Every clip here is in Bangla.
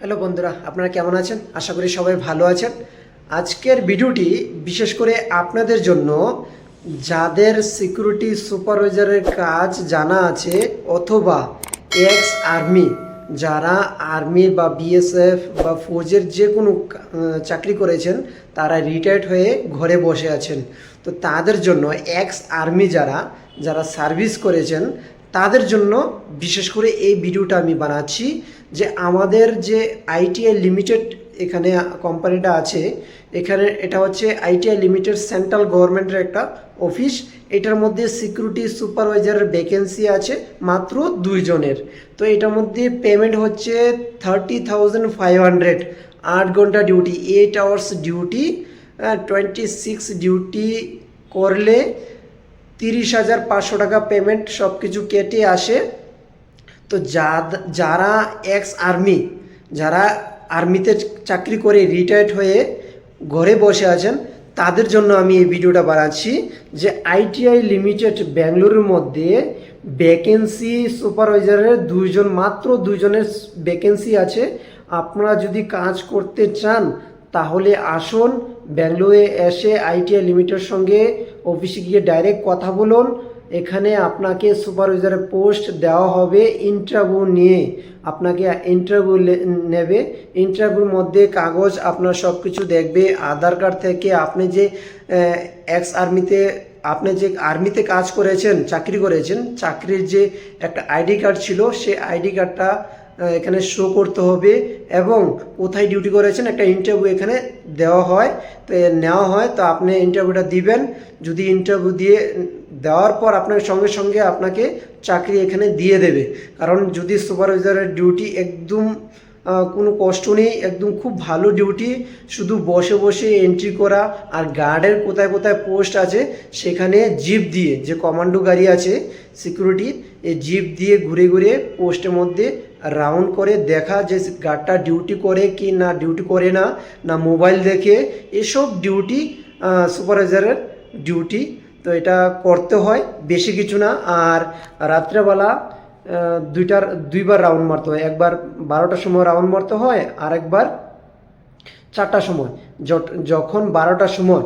হ্যালো বন্ধুরা, আপনারা কেমন আছেন? আশা করি সবাই ভালো আছেন। আজকের ভিডিওটি বিশেষ করে আপনাদের জন্য, যাদের সিকিউরিটি সুপারভাইজারের কাজ জানা আছে অথবা এক্স আর্মি, যারা আর্মি বা বিএসএফ বা ফৌজের যে কোনো চাকরি করেছেন, তারা রিটায়ার্ড হয়ে ঘরে বসে আছেন। তো তাদের জন্য এক্স আর্মি যারা যারা সার্ভিস করেছেন, তাদের জন্য বিশেষ করে এই ভিডিওটা আমি বানাচ্ছি। যে আমাদের যে আইটিআই লিমিটেড এখানে কোম্পানিটা আছে, এখানে এটা হচ্ছে আইটিআই লিমিটেড সেন্ট্রাল গভর্নমেন্টের একটা অফিস এটার মধ্যে সিকিউরিটি সুপারভাইজারের ভ্যাকেন্সি আছে মাত্র দুইজনের তো এটার মধ্যে পেমেন্ট হচ্ছে থার্টি থাউজেন্ড ফাইভ হান্ড্রেড আট ঘণ্টা duty eight hours duty twenty six duty করলে তিরিশ হাজার পাঁচশো টাকা পেমেন্ট সব কিছু কেটে আসে। তো যারা এক্স আর্মি যারা আর্মিতে চাকরি করে রিটায়ার্ড হয়ে ঘরে বসে আছেন, তাদের জন্য আমি এই ভিডিওটা বানাচ্ছি যে আইটিআই লিমিটেড ব্যাঙ্গালোরের মধ্যে ভ্যাকেন্সি সুপারভাইজারের দুইজন, মাত্র দুইজনের ভ্যাকেন্সি আছে। আপনারা যদি কাজ করতে চান, তাহলে আসুন ব্যাঙ্গালোরে এসে আইটিআই লিমিটের সঙ্গে অফিসে গিয়ে ডাইরেক্ট কথা বলুন। এখানে আপনাকে সুপারভাইজারের পোস্ট দেওয়া হবে ইন্টারভিউ নিয়ে। আপনাকে ইন্টারভিউ নেবে। ইন্টারভিউর মধ্যে কাগজ আপনার সব কিছু দেখবে। আধার কার্ড থেকে আপনি যে এক্স আর্মিতে, আপনি যে আর্মিতে কাজ করেছেন, চাকরি করেছেন, চাকরির যে একটা আইডি কার্ড ছিল, সেই আইডি কার্ডটা এখানে শো করতে হবে এবং কোথায় ডিউটি করেছেন একটা ইন্টারভিউ এখানে দেওয়া হয়। তো নেওয়া হয়, তো আপনি ইন্টারভিউটা দিবেন। যদি ইন্টারভিউ দিয়ে দেওয়ার পর আপনার সঙ্গে সঙ্গে আপনাকে চাকরি এখানে দিয়ে দেবে। কারণ যদি সুপারভাইজারের ডিউটি একদম কোনো কষ্ট নেই, একদম খুব ভালো ডিউটি শুধু বসে বসে এন্ট্রি করা আর গার্ডের কোথায় কোথায় পোস্ট আছে, সেখানে জিপ দিয়ে, যে কমান্ডো গাড়ি আছে সিকিউরিটি এই জিপ দিয়ে ঘুরে ঘুরে পোস্টের মধ্যে রাউন্ড করে দেখা যে গার্ডটা ডিউটি করে কি না ডিউটি করে না না মোবাইল দেখে, এসব ডিউটি সুপারভাইজারের ডিউটি তো এটা করতে হয়, বেশি কিছু না। আর রাত্রেবেলা দুইটার দুইবার রাউন্ড মারতে হয়। একবার বারোটার সময় রাউন্ড মারতে হয় আর একবার চারটার সময়। যখন বারোটার সময়,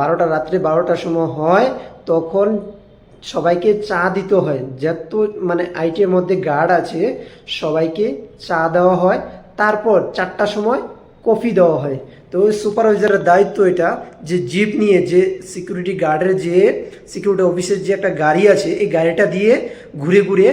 বারোটা রাত্রে বারোটার সময় হয়, তখন সবাইকে চা দিতে হয়। যত মানে আইটির মধ্যে গার্ড আছে, সবাইকে চা দেওয়া হয়। তারপর চারটার সময় কফি দেওয়া হয়। তো সুপারভাইজারের দায়িত্ব এটা যে জিপ নিয়ে যে সিকিউরিটি গার্ডের যে সিকিউরিটি অফিসের যে একটা গাড়ি আছে, এই গাড়িটা দিয়ে ঘুরে ঘুরে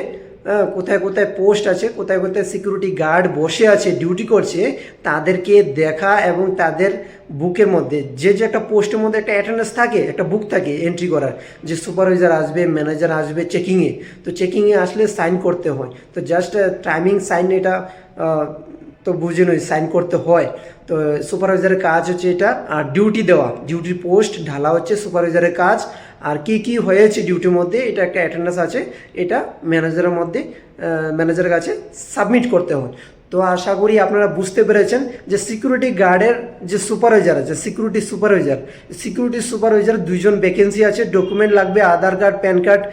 কোথায় কোথায় পোস্ট আছে, কোথায় কোথায় সিকিউরিটি গার্ড বসে আছে ডিউটি করছে, তাদেরকে দেখা এবং তাদের বুকের মধ্যে, যে যে একটা পোস্টের মধ্যে একটা অ্যাটেন্ডেন্স থাকে, একটা বুক থাকে এন্ট্রি করার, যে সুপারভাইজার আসবে ম্যানেজার আসবে চেকিংয়ে তো চেকিংয়ে আসলে সাইন করতে হয়, তো জাস্ট টাইমিং সাইন এটা তো বুঝে নই সাইন করতে হয়। তো সুপারভাইজারের কাজ হচ্ছে এটা, আর ডিউটি দেওয়া। ডিউটির পোস্ট ঢালা হচ্ছে সুপারভাইজারের কাজ। আর কি কি হয়েছে ডিউটির মধ্যে, এটা একটা অ্যাটেন্ডেন্স আছে। এটা ম্যানেজারের মধ্যে ম্যানেজারের কাছে সাবমিট করতে হয়। তো আশা করি আপনারা বুঝতে পেরেছেন যে সিকিউরিটি গার্ডের যে সুপারভাইজার আছে সিকিউরিটি সুপারভাইজার সিকিউরিটি সুপারভাইজার দুইজন ভ্যাকেন্সি আছে। ডকুমেন্ট লাগবে, আধার কার্ড প্যান কার্ড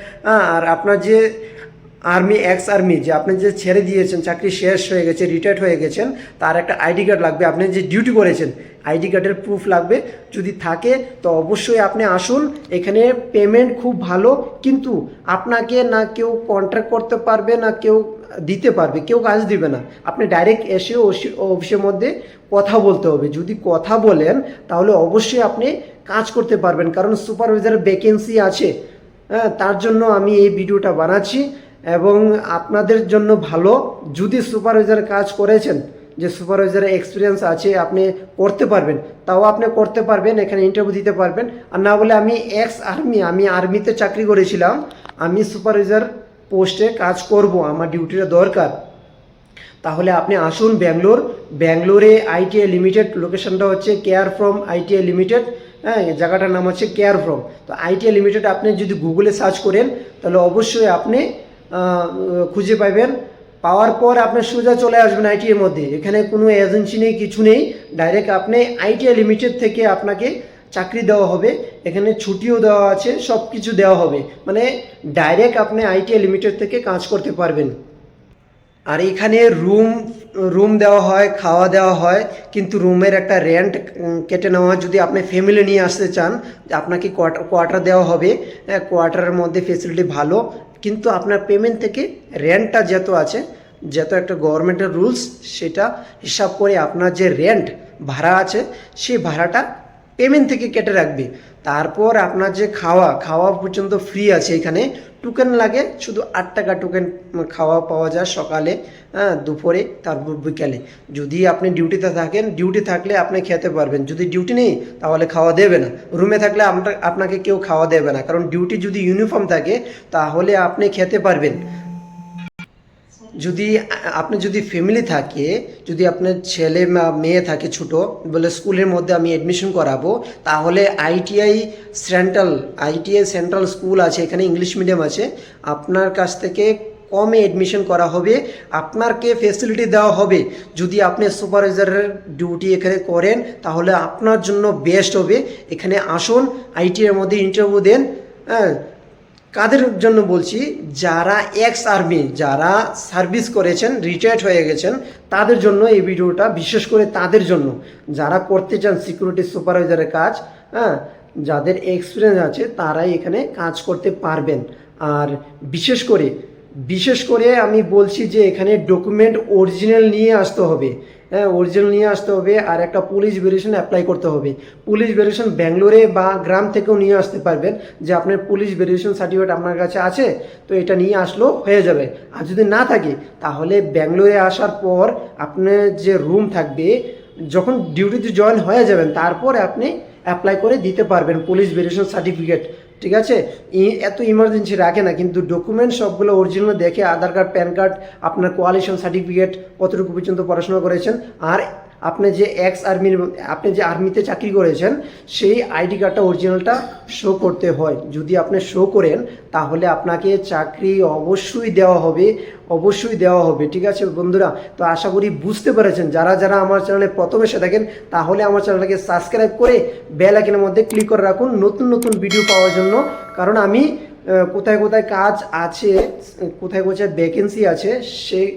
আর আপনার যে আর্মি এক্স আর্মি যে আপনি যে ছেড়ে দিয়েছেন, চাকরি শেষ হয়ে গেছে রিটায়ার্ড হয়ে গেছেন, তার একটা আইডি কার্ড লাগবে। আপনি যে ডিউটি করেছেন আইডি কার্ডের প্রুফ লাগবে। যদি থাকে, তো অবশ্যই আপনি আসুন। এখানে পেমেন্ট খুব ভালো, কিন্তু আপনাকে না কেউ কন্ট্রাক্ট করতে পারবে, না কেউ দিতে পারবে, কেউ কাজ দিবে না। আপনি ডাইরেক্ট এসে অফি- অফিসের মধ্যে কথা বলতে হবে। যদি কথা বলেন, তাহলে অবশ্যই আপনি কাজ করতে পারবেন। কারণ সুপারভাইজার ভ্যাকেন্সি আছে। হ্যাঁ তার জন্য আমি এই ভিডিওটা বানাচ্ছি। এবং আপনাদের জন্য ভালো, যদি সুপারভাইজার কাজ করেছেন, যে সুপারভাইজারের এক্সপিরিয়েন্স আছে, আপনি করতে পারবেন। তাও আপনি করতে পারবেন, এখানে ইন্টারভিউ দিতে পারবেন। আর না বলে আমি এক্স আর্মি আমি আর্মিতে চাকরি করেছিলাম। আমি সুপারভাইজার পোস্টে কাজ করব, আমার ডিউটিটা দরকার। তাহলে আপনি আসুন ব্যাঙ্গালোর। ব্যাঙ্গালোরে আইটিআই লিমিটেড লোকেশনটা হচ্ছে কেয়ার ফ্রম আইটিআই লিমিটেড হ্যাঁ জায়গাটার নাম হচ্ছে কেয়ার ফ্রম তো আইটিআই লিমিটেড আপনি যদি গুগলে সার্চ করেন, তাহলে অবশ্যই আপনি খুঁজে পাবেন পাওয়ার পর আপনার সোজা চলে আসবেন আইটি এর মধ্যে। এখানে কোনো এজেন্সি নেই, কিছু নেই। ডাইরেক্ট আপনি আইটিআই লিমিটেড থেকে আপনাকে চাকরি দেওয়া হবে। এখানে ছুটিও দেওয়া আছে সব কিছু দেওয়া হবে। মানে ডাইরেক্ট আপনি আইটিআই লিমিটেড থেকে কাজ করতে পারবেন। আর এখানে রুম রুম দেওয়া হয়, খাওয়া দেওয়া হয়। কিন্তু রুমের একটা রেন্ট কেটে নেওয়া যদি আপনি ফ্যামিলি নিয়ে আসতে চান, আপনাকে কোয়ার্টার দেওয়া হবে। কোয়ার্টারের মধ্যে ফেসিলিটি ভালো। কিন্তু আপনার পেমেন্ট থেকে রেন্টটা যত আছে, যত একটা গভর্নমেন্টের রুলস সেটা হিসাব করে আপনার যে রেন্ট ভাড়া আছে, সেই ভাড়াটা পেমেন্ট থেকে কেটে রাখবে। তারপর আপনার যে খাওয়া খাওয়া পর্যন্ত ফ্রি আছে এখানে টোকেন লাগে, শুধু আট টাকা টোকেন খাওয়া পাওয়া যায় সকালে হ্যাঁ দুপুরে, তারপর বিকালে। যদি আপনি ডিউটিতে থাকেন ডিউটি থাকলে আপনি খেতে পারবেন। যদি ডিউটি নেই, তাহলে খাওয়া দেবে না। রুমে থাকলে আপনাকে কেউ খাওয়া দেবে না। কারণ ডিউটি যদি ইউনিফর্ম থাকে, তাহলে আপনি খেতে পারবেন। যদি আপনি যদি ফ্যামিলি থাকে, যদি আপনার ছেলে মেয়ে থাকে ছোট, বলে স্কুলের মধ্যে আমি অ্যাডমিশন করাবো, তাহলে ITI central ITI central school আছে, এখানে ইংলিশ মিডিয়াম আছে, আপনার কাছ থেকে কমে অ্যাডমিশন করা হবে, আপনারকে ফেসিলিটি দেওয়া হবে। যদি আপনি সুপারভাইজারের ডিউটি এখানে করেন, তাহলে আপনার জন্য বেস্ট হবে। এখানে আসুন আইটিআইয়ের মধ্যে ইন্টারভিউ দেন হ্যাঁ কাদের জন্য বলছি? যারা এক্স আর্মি যারা সার্ভিস করেছেন রিটায়ার্ড হয়ে গেছেন, তাদের জন্য এই ভিডিওটা, বিশেষ করে তাদের জন্য। যারা করতে চান সিকিউরিটি সুপারভাইজারের কাজ হ্যাঁ যাদের এক্সপিরিয়েন্স আছে, তারাই এখানে কাজ করতে পারবেন। আর বিশেষ করে বিশেষ করে আমি বলছি যে এখানে ডকুমেন্ট অরিজিনাল নিয়ে আসতে হবে। হ্যাঁ অরিজিনাল নিয়ে আসতে হবে আর একটা পুলিশ ভেরিয়েশন অ্যাপ্লাই করতে হবে। পুলিশ ভেরিয়েশন ব্যাঙ্গালোরে বা গ্রাম থেকেও নিয়ে আসতে পারবেন যে আপনার পুলিশ ভেরিয়েশন সার্টিফিকেট আপনার কাছে আছে, তো এটা নিয়ে আসলেও হয়ে যাবে। আর যদি না থাকে, তাহলে ব্যাঙ্গালোরে আসার পর আপনার যে রুম থাকবে, যখন ডিউটিতে জয়েন হয়ে যাবেন, তারপর আপনি অ্যাপ্লাই করে দিতে পারবেন পুলিশ ভেরিয়েশন সার্টিফিকেট ঠিক আছে? এত ইমার্জেন্সি রাখে না, কিন্তু ডকুমেন্ট সবগুলো অরিজিনাল দেখে আধার কার্ড প্যান কার্ড আপনার কোয়ালিশন সার্টিফিকেট কতটুকু পর্যন্ত পড়াশোনা করেছেন, আর আপনি যে এক্স আর্মির আপনি যে আর্মিতে চাকরি করেছেন, সেই আইডি কার্ডটা অরিজিনালটা শো করতে হয়। যদি আপনি শো করেন, তাহলে আপনাকে চাকরি অবশ্যই দেওয়া হবে, অবশ্যই দেওয়া হবে, ঠিক আছে বন্ধুরা? তো আশা করি বুঝতে পেরেছেন। যারা যারা আমার চ্যানেলে প্রথম এসে থাকেন, তাহলে আমার চ্যানেলটাকে সাবস্ক্রাইব করে বেল আইকনের মধ্যে ক্লিক করে রাখুন, নতুন নতুন ভিডিও পাওয়ার জন্য। কারণ আমি কোথায় কোথায় কাজ আছে, কোথায় কোথায় ভ্যাকেন্সি আছে সেই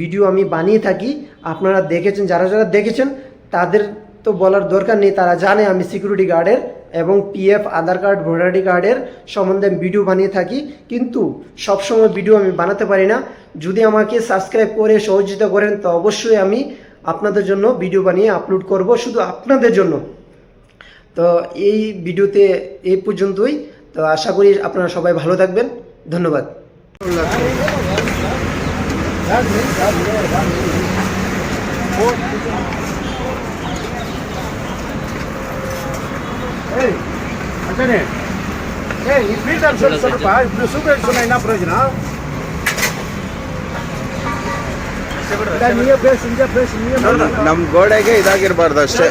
ভিডিও আমি বানিয়ে থাকি। আপনারা দেখেছেন, যারা যারা দেখেছেন, তাদের তো বলার দরকার নেই, তারা জানে আমি সিকিউরিটি গার্ডের এবং পিএফ আধার কার্ড ভোটার কার্ডের সম্বন্ধে আমি ভিডিও বানিয়ে থাকি। কিন্তু সবসময় ভিডিও আমি বানাতে পারি না। যদি আমাকে সাবস্ক্রাইব করে সহযোগিতা করেন, তো অবশ্যই আমি আপনাদের জন্য ভিডিও বানিয়ে আপলোড করব, শুধু আপনাদের জন্য। তো এই ভিডিওতে এই পর্যন্তই। তো আশা করি আপনারা সবাই ভালো থাকবেন। ধন্যবাদ। ಅಕ್ಕನೇ ಏ ಈ ಫೀಲ್ಡ್ ಸ್ವಲ್ಪ ಸ್ವಲ್ಪ ಇಬ್ರು ಸೂಪರ್ ಇಟ್ಕೊಂಡು ಏನ ಪ್ರಯೋಜನ ನಮ್ ಗೋಡೆಗೆ ಇದಾಗಿರ್ಬಾರ್ದು ಅಷ್ಟೇ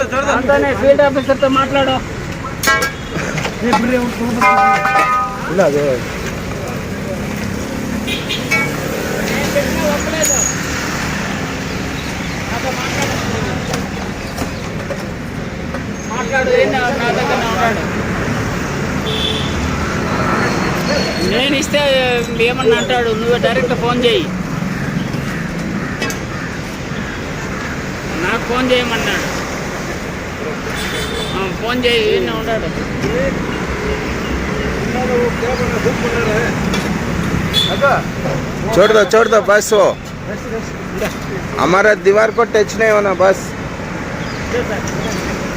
ಫೀಲ್ಡ್ ಆಫೀಸರ್ ಮಾತಾಡೋ ಇಲ್ಲ ಅದು. మాట్లాడు ఏంటి నా నా దగ్గర ఉన్నాడు నేను ఇస్తే ఏమన్నా అంటాడు నువ్వు డైరెక్ట్ ఫోన్ చేయి నాకు ఫోన్ చేయమన్నాడు ఆ, ఫోన్ చేయి ఈయన ఉన్నాడు ಅದು छोड़ दो छोड़ दो बस वो हमारा दीवार को टच नहीं होना बस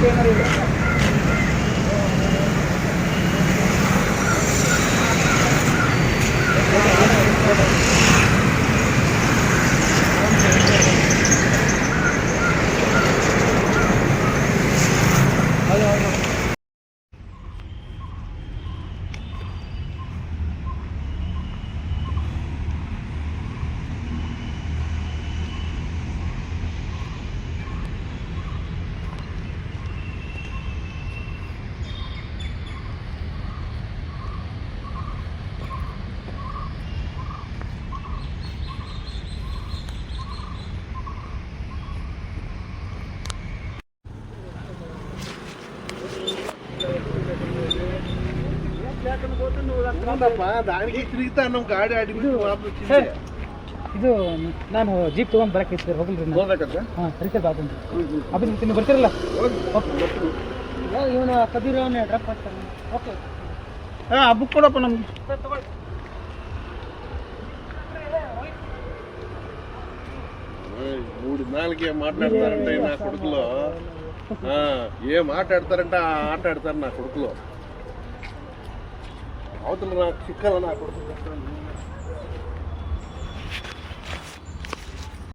ಏನಾದರೂ ಇದು ನಾನು ಜೀಪ್ ತೊಗೊಂಡ್ ಬರಕ್ಕೆ ಇತ್ತು ಹೋಗಲ್ರಿ ನಾನು ಹಾಂ ಸರಿ ಸರ್ ಬಾಬು ಅಭಿನ್ ನೀವು ಬರ್ತೀರಲ್ಲ ಇವನು ಕಬೀರ್ ಅವನೇ ಡ್ರಾಪ್ ಮಾಡ್ತಾನೆ ಓಕೆ ಆ ಬುಕ್ ಕೊಡಪ್ಪ ನಮ್ಗೆ మూడు నాలుగే మాట్లాడతారంటే నా కొడుకులో ఆ, ఏం మాట్లాడతారంటే ఆ ఆట ఆడతారు నా కొడుకులో ಅವತ್ತು ಚಿಕ್ಕಲ್ಲ ಕೊಡ್ತೀನಿ